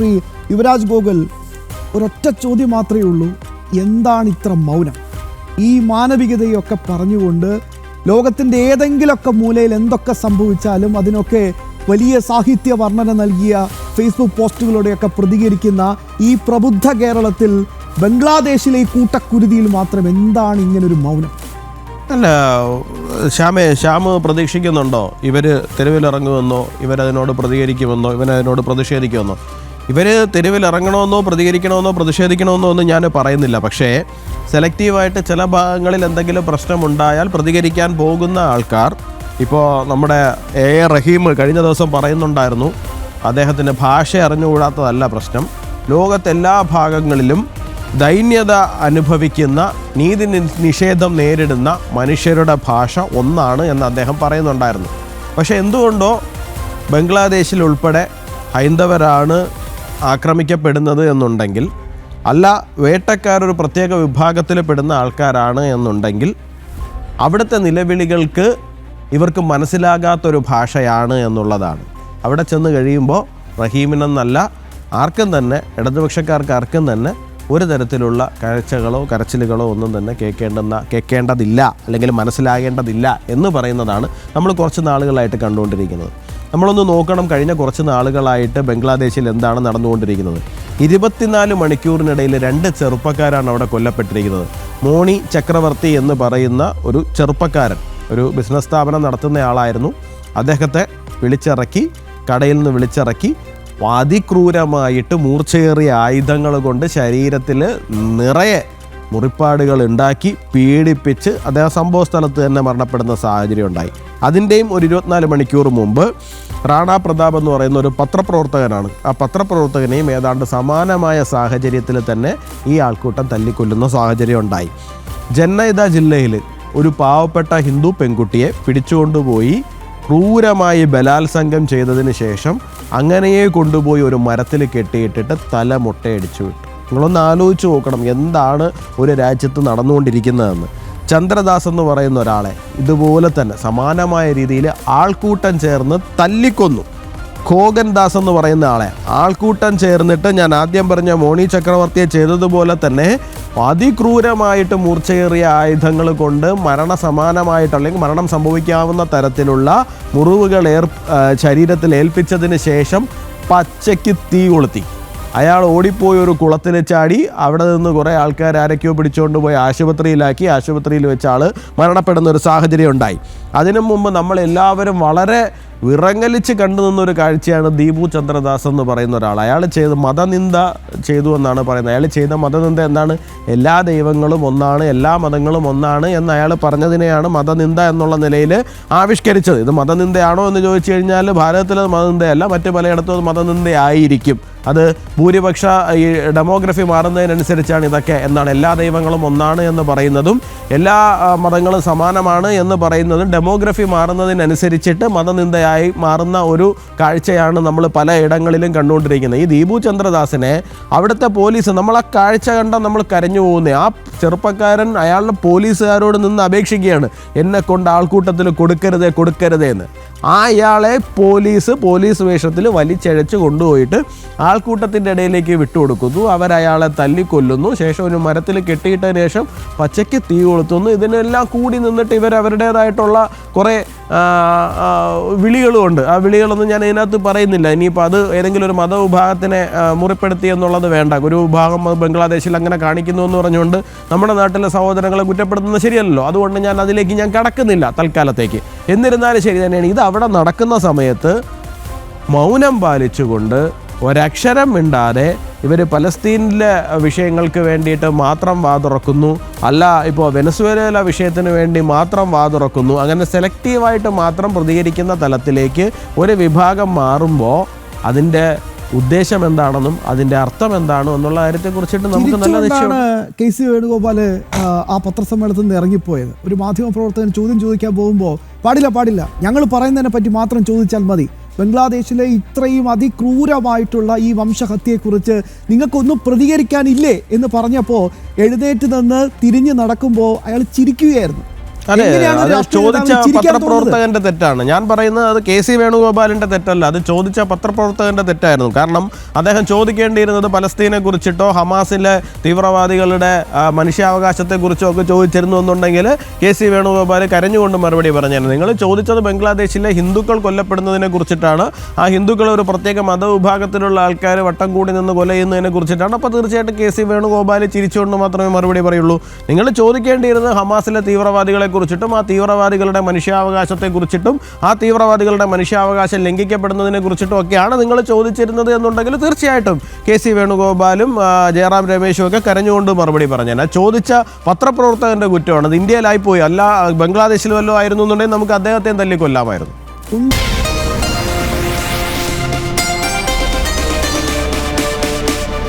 ശ്രീ യുവരാജ് ഗോകുൽ ഒരൊറ്റ ചോദ്യം മാത്രമേ ഉള്ളൂ. എന്താണ് ഇത്ര മൗനം? ഈ മാനവികതയൊക്കെ പറഞ്ഞുകൊണ്ട് ലോകത്തിന്റെ ഏതെങ്കിലുമൊക്കെ മൂലയിൽ എന്തൊക്കെ സംഭവിച്ചാലും അതിനൊക്കെ വലിയ സാഹിത്യ വർണന നൽകിയ ഫേസ്ബുക്ക് പോസ്റ്റുകളോടെയൊക്കെ പ്രതികരിക്കുന്ന ഈ പ്രബുദ്ധ കേരളത്തിൽ ബംഗ്ലാദേശിലെ ഈ കൂട്ടക്കുരുതിയിൽ മാത്രം എന്താണ് ഇങ്ങനൊരു മൗനം? അല്ല ശ്യാമേ ശ്യാമ് പ്രതീക്ഷിക്കുന്നുണ്ടോ? ഇവർ തെരുവിലിറങ്ങുമെന്നോ ഇവരതിനോട് പ്രതികരിക്കുമെന്നോ ഇവനതിനോട് പ്രതിഷേധിക്കുമെന്നോ? ഇവർ തെരുവിലിറങ്ങണമെന്നോ പ്രതികരിക്കണമെന്നോ പ്രതിഷേധിക്കണമെന്നോ ഒന്നും ഞാൻ പറയുന്നില്ല. പക്ഷേ സെലക്റ്റീവായിട്ട് ചില ഭാഗങ്ങളിൽ എന്തെങ്കിലും പ്രശ്നമുണ്ടായാൽ പ്രതികരിക്കാൻ പോകുന്ന ആൾക്കാർ ഇപ്പോൾ നമ്മുടെ എ എ റഹീം കഴിഞ്ഞ ദിവസം പറയുന്നുണ്ടായിരുന്നു അദ്ദേഹത്തിന് ഭാഷ അറിഞ്ഞുകൂടാത്തതല്ല പ്രശ്നം. ലോകത്തെല്ലാ ഭാഗങ്ങളിലും ദൈന്യത അനുഭവിക്കുന്ന നീതി നിഷേധം നേരിടുന്ന മനുഷ്യരുടെ ഭാഷ ഒന്നാണ് എന്ന് അദ്ദേഹം പറയുന്നുണ്ടായിരുന്നു. പക്ഷേ എന്തുകൊണ്ടോ ബംഗ്ലാദേശിൽ ഉൾപ്പെടെ ഹൈന്ദവരാണ് ആക്രമിക്കപ്പെടുന്നത് എന്നുണ്ടെങ്കിൽ അല്ല വേട്ടക്കാരൊരു പ്രത്യേക വിഭാഗത്തിൽ പെടുന്ന ആൾക്കാരാണ് എന്നുണ്ടെങ്കിൽ അവിടുത്തെ നിലവിളികൾക്ക് ഇവർക്ക് മനസ്സിലാകാത്തൊരു ഭാഷയാണ് എന്നുള്ളതാണ്. അവിടെ ചെന്ന് കഴിയുമ്പോൾ റഹീമിനെന്നല്ല ആർക്കും തന്നെ ഇടതുപക്ഷക്കാർക്ക് ആർക്കും തന്നെ ഒരു തരത്തിലുള്ള കാഴ്ചകളോ കരച്ചിലുകളോ ഒന്നും തന്നെ കേൾക്കേണ്ടെന്ന കേൾക്കേണ്ടതില്ല അല്ലെങ്കിൽ മനസ്സിലാകേണ്ടതില്ല എന്ന് പറയുന്നതാണ് നമ്മൾ കുറച്ച് നാളുകളായിട്ട് കണ്ടുകൊണ്ടിരിക്കുന്നത്. നമ്മളൊന്ന് നോക്കണം കഴിഞ്ഞ കുറച്ച് നാളുകളായിട്ട് ബംഗ്ലാദേശിൽ എന്താണ് നടന്നുകൊണ്ടിരിക്കുന്നത്. ഇരുപത്തിനാല് മണിക്കൂറിനിടയിൽ രണ്ട് ചെറുപ്പക്കാരാണ് അവിടെ കൊല്ലപ്പെട്ടിരിക്കുന്നത്. മോണി ചക്രവർത്തി എന്ന് പറയുന്ന ഒരു ചെറുപ്പക്കാരൻ ഒരു ബിസിനസ് സ്ഥാപനം നടത്തുന്നയാളായിരുന്നു അദ്ദേഹത്തെ വിളിച്ചിറക്കി കടയിൽ നിന്ന് വിളിച്ചിറക്കി അതിക്രൂരമായിട്ട് മൂർച്ചയേറിയ ആയുധങ്ങൾ കൊണ്ട് ശരീരത്തിൽ നിറയെ മുറിപ്പാടുകൾ ഉണ്ടാക്കി പീഡിപ്പിച്ച് അദ്ദേഹം സംഭവ സ്ഥലത്ത് തന്നെ മരണപ്പെടുന്ന സാഹചര്യം ഉണ്ടായി. അതിന്റെയും ഒരു ഇരുപത്തിനാല് മണിക്കൂർ മുമ്പ് റാണാ പ്രതാപ് എന്ന് പറയുന്ന ഒരു പത്രപ്രവർത്തകനാണ്. ആ പത്രപ്രവർത്തകനെയും ഏതാണ്ട് സമാനമായ സാഹചര്യത്തിൽ തന്നെ ഈ ആൾക്കൂട്ടം തല്ലിക്കൊല്ലുന്ന സാഹചര്യം ഉണ്ടായി. ജന്നൈദ ജില്ലയിൽ ഒരു പാവപ്പെട്ട ഹിന്ദു പെൺകുട്ടിയെ പിടിച്ചുകൊണ്ടുപോയി ക്രൂരമായി ബലാത്സംഗം ചെയ്തതിന് ശേഷം അങ്ങനെയേ കൊണ്ടുപോയി ഒരു മരത്തിൽ കെട്ടിയിട്ടിട്ട് തല മുട്ടയടിച്ചു വിട്ടു. നിങ്ങളൊന്ന് ആലോചിച്ച് നോക്കണം എന്താണ് ഒരു രാജ്യത്ത് നടന്നുകൊണ്ടിരിക്കുന്നതെന്ന്. ചന്ദ്രദാസ് എന്ന് പറയുന്ന ഒരാളെ ഇതുപോലെ തന്നെ സമാനമായ രീതിയിൽ ആൾക്കൂട്ടം ചേർന്ന് തല്ലിക്കൊന്നു. ഖോഗൻ ദാസ് എന്ന് പറയുന്ന ആളെ ആൾക്കൂട്ടം ചേർന്നിട്ട് ഞാൻ ആദ്യം പറഞ്ഞ മോണി ചക്രവർത്തിയെ ചെയ്തതുപോലെ തന്നെ അതിക്രൂരമായിട്ട് മൂർച്ചയേറിയ ആയുധങ്ങൾ കൊണ്ട് മരണ സമാനമായിട്ട് അല്ലെങ്കിൽ മരണം സംഭവിക്കാവുന്ന തരത്തിലുള്ള മുറിവുകൾ ഏർ ശരീരത്തിൽ ഏൽപ്പിച്ചതിന് ശേഷം പച്ചയ്ക്ക് തീ കൊളുത്തി. അയാൾ ഓടിപ്പോയി ഒരു കുളത്തിൽ ചാടി അവിടെ നിന്ന് കുറേ ആൾക്കാർ ആരൊക്കെയോ പിടിച്ചുകൊണ്ട് പോയി ആശുപത്രിയിലാക്കി. ആശുപത്രിയിൽ വെച്ച് ആൾ മരണപ്പെടുന്ന ഒരു സാഹചര്യം ഉണ്ടായി. അതിനു മുമ്പ് നമ്മൾ എല്ലാവരും വളരെ വിറങ്ങലിച്ച് കണ്ടു നിന്നൊരു കാഴ്ചയാണ് ദീപു ചന്ദ്രദാസ് എന്ന് പറയുന്ന ഒരാൾ. അയാൾ ചെയ്ത് മതനിന്ദ ചെയ്തു എന്നാണ് പറയുന്നത്. അയാൾ ചെയ്ത മതനിന്ദ എന്താണ്? എല്ലാ ദൈവങ്ങളും ഒന്നാണ് എല്ലാ മതങ്ങളും ഒന്നാണ് എന്ന് അയാൾ പറഞ്ഞതിനെയാണ് മതനിന്ദ എന്നുള്ള നിലയിൽ ആവിഷ്കരിച്ചത്. ഇത് മതനിന്ദയാണോ എന്ന് ചോദിച്ചു കഴിഞ്ഞാൽ ഭാരതത്തിലെ മതനിന്ദയല്ല മറ്റ് പലയിടത്തും അത് മതനിന്ദയായിരിക്കും. അത് ഭൂരിപക്ഷ ഈ ഡെമോഗ്രഫി മാറുന്നതിനനുസരിച്ചാണ് ഇതൊക്കെ എന്നാണ്. എല്ലാ ദൈവങ്ങളും ഒന്നാണ് എന്ന് പറയുന്നതും എല്ലാ മതങ്ങളും സമാനമാണ് എന്ന് പറയുന്നതും ഡെമോഗ്രഫി മാറുന്നതിനനുസരിച്ചിട്ട് മതനിന്ദയായി മാറുന്ന ഒരു കാഴ്ചയാണ് നമ്മൾ പല ഇടങ്ങളിലും കണ്ടുകൊണ്ടിരിക്കുന്നത്. ഈ ദീപു ചന്ദ്രദാസിനെ അവിടുത്തെ പോലീസ് നമ്മൾ ആ കാഴ്ച കണ്ട നമ്മൾ കരഞ്ഞു പോകുന്നത് ആ ചെറുപ്പക്കാരൻ അയാളുടെ പോലീസുകാരോട് നിന്ന് അപേക്ഷിക്കുകയാണ്. എന്നെ കൊണ്ട് ആൾക്കൂട്ടത്തിൽ കൊടുക്കരുതേ കൊടുക്കരുതേ എന്ന്. ആ ഇയാളെ പോലീസ് പോലീസ് വേഷത്തിൽ വലിച്ചഴച്ച് കൊണ്ടുപോയിട്ട് ആൾക്കൂട്ടത്തിന്റെ ഇടയിലേക്ക് വിട്ടുകൊടുക്കുന്നു. അവരയാളെ തല്ലിക്കൊല്ലുന്നു. ശേഷം ഒരു മരത്തിൽ കെട്ടിയിട്ടതിന് ശേഷം പച്ചയ്ക്ക് തീ കൊളുത്തുന്നു. ഇതിനെല്ലാം കൂടി നിന്നിട്ട് ഇവർ അവരുടേതായിട്ടുള്ള കുറേ ആ, ആ, വിളികളുമുണ്ട് ആ വിളികളൊന്നും ഞാൻ ഇതിനകത്ത് പറയുന്നില്ല. ഇനിയിപ്പോൾ അത് ഏതെങ്കിലും ഒരു മതവിഭാഗത്തിനെ മുറിപ്പെടുത്തി എന്നുള്ളത് വേണ്ട. ഒരു വിഭാഗം ബംഗ്ലാദേശിൽ അങ്ങനെ കാണിക്കുന്നു എന്ന് പറഞ്ഞുകൊണ്ട് നമ്മുടെ നാട്ടിലെ സഹോദരങ്ങളെ കുറ്റപ്പെടുത്തുന്നത് ശരിയല്ലല്ലോ. അതുകൊണ്ട് ഞാൻ അതിലേക്ക് ഞാൻ കടക്കുന്നില്ല തൽക്കാലത്തേക്ക്. എന്നിരുന്നാലും ശരി തന്നെയാണ്. ഇത് അവിടെ നടക്കുന്ന സമയത്ത് മൗനം പാലിച്ചുകൊണ്ട് ഒരക്ഷരം മിണ്ടാതെ ഇവർ പലസ്തീനിലെ വിഷയങ്ങൾക്ക് വേണ്ടിയിട്ട് മാത്രം വാതുറക്കുന്നു. അല്ല ഇപ്പോൾ വെനസ്വേലയിലെ വിഷയത്തിന് വേണ്ടി മാത്രം വാതുറക്കുന്നു. അങ്ങനെ സെലക്റ്റീവായിട്ട് മാത്രം പ്രതികരിക്കുന്ന തലത്തിലേക്ക് ഒരു വിഭാഗം മാറുമ്പോൾ അതിന്റെ ഉദ്ദേശം എന്താണെന്നും അതിന്റെ അർത്ഥം എന്താണെന്നും എന്നുള്ള കാര്യത്തെക്കുറിച്ചിട്ട് നമുക്ക് നല്ല കെ സി വേണുഗോപാൽ ആ, ആ പത്രസമ്മേളനത്തിൽ നിന്ന് ഇറങ്ങിപ്പോയത്. ഒരു മാധ്യമ പ്രവർത്തകൻ ചോദ്യം ചോദിക്കാൻ പോകുമ്പോൾ പാടില്ല പാടില്ല. ഞങ്ങൾ പറയുന്നതിനെ പറ്റി മാത്രം ചോദിച്ചാൽ മതി. ബംഗ്ലാദേശിലെ ഇത്രയും അതിക്രൂരമായിട്ടുള്ള ഈ വംശഹത്യയെക്കുറിച്ച് നിങ്ങൾക്കൊന്നും പ്രതികരിക്കാനില്ലേ എന്ന് പറഞ്ഞപ്പോൾ എഴുന്നേറ്റ് നിന്ന് തിരിഞ്ഞ് നടക്കുമ്പോൾ അയാൾ ചിരിക്കുകയായിരുന്നു. അതെ ചോദിച്ച? പത്രപ്രവർത്തകന്റെ തെറ്റാണ്. ഞാൻ പറയുന്നത് അത് കെ സി വേണുഗോപാലിന്റെ തെറ്റല്ല അത് ചോദിച്ച പത്രപ്രവർത്തകന്റെ തെറ്റായിരുന്നു. കാരണം അദ്ദേഹം ചോദിക്കേണ്ടിയിരുന്നത് പലസ്തീനെ കുറിച്ചിട്ടോ ഹമാസിലെ തീവ്രവാദികളുടെ മനുഷ്യാവകാശത്തെ കുറിച്ചോ ഒക്കെ ചോദിച്ചിരുന്നു എന്നുണ്ടെങ്കിൽ കെ സി വേണുഗോപാൽ കരഞ്ഞുകൊണ്ട് മറുപടി പറഞ്ഞായിരുന്നു. നിങ്ങൾ ചോദിച്ചത് ബംഗ്ലാദേശിലെ ഹിന്ദുക്കൾ കൊല്ലപ്പെടുന്നതിനെ കുറിച്ചിട്ടാണ്. ആ ഹിന്ദുക്കൾ ഒരു പ്രത്യേക മതവിഭാഗത്തിലുള്ള ആൾക്കാർ വട്ടം കൂടി നിന്ന് കൊല ചെയ്യുന്നതിനെ കുറിച്ചിട്ടാണ്. അപ്പോൾ തീർച്ചയായിട്ടും കെ സി വേണുഗോപാൽ ചിരിച്ചുകൊണ്ട് മാത്രമേ മറുപടി പറയുള്ളൂ. നിങ്ങൾ ചോദിക്കേണ്ടിയിരുന്നത് ഹമാസിലെ തീവ്രവാദികളെ കുറിച്ചിട്ടും ആ തീവ്രവാദികളുടെ മനുഷ്യാവകാശത്തെ കുറിച്ചിട്ടും ആ തീവ്രവാദികളുടെ മനുഷ്യാവകാശം ലംഘിക്കപ്പെടുന്നതിനെ കുറിച്ചിട്ടും ഒക്കെയാണ് നിങ്ങൾ ചോദിച്ചിരുന്നത് എന്നുണ്ടെങ്കിൽ തീർച്ചയായിട്ടും കെ സി വേണുഗോപാലും ജയറാം രമേശും ഒക്കെ കരഞ്ഞുകൊണ്ട് മറുപടി പറഞ്ഞാൽ ചോദിച്ച പത്രപ്രവർത്തകന്റെ കുറ്റമാണ്. അത് ഇന്ത്യയിലായിപ്പോയി. അല്ല ബംഗ്ലാദേശിൽ വല്ലതും ആയിരുന്നു എന്നുണ്ടെങ്കിൽ നമുക്ക് അദ്ദേഹത്തെ തല്ലിക്കൊല്ലാമായിരുന്നു.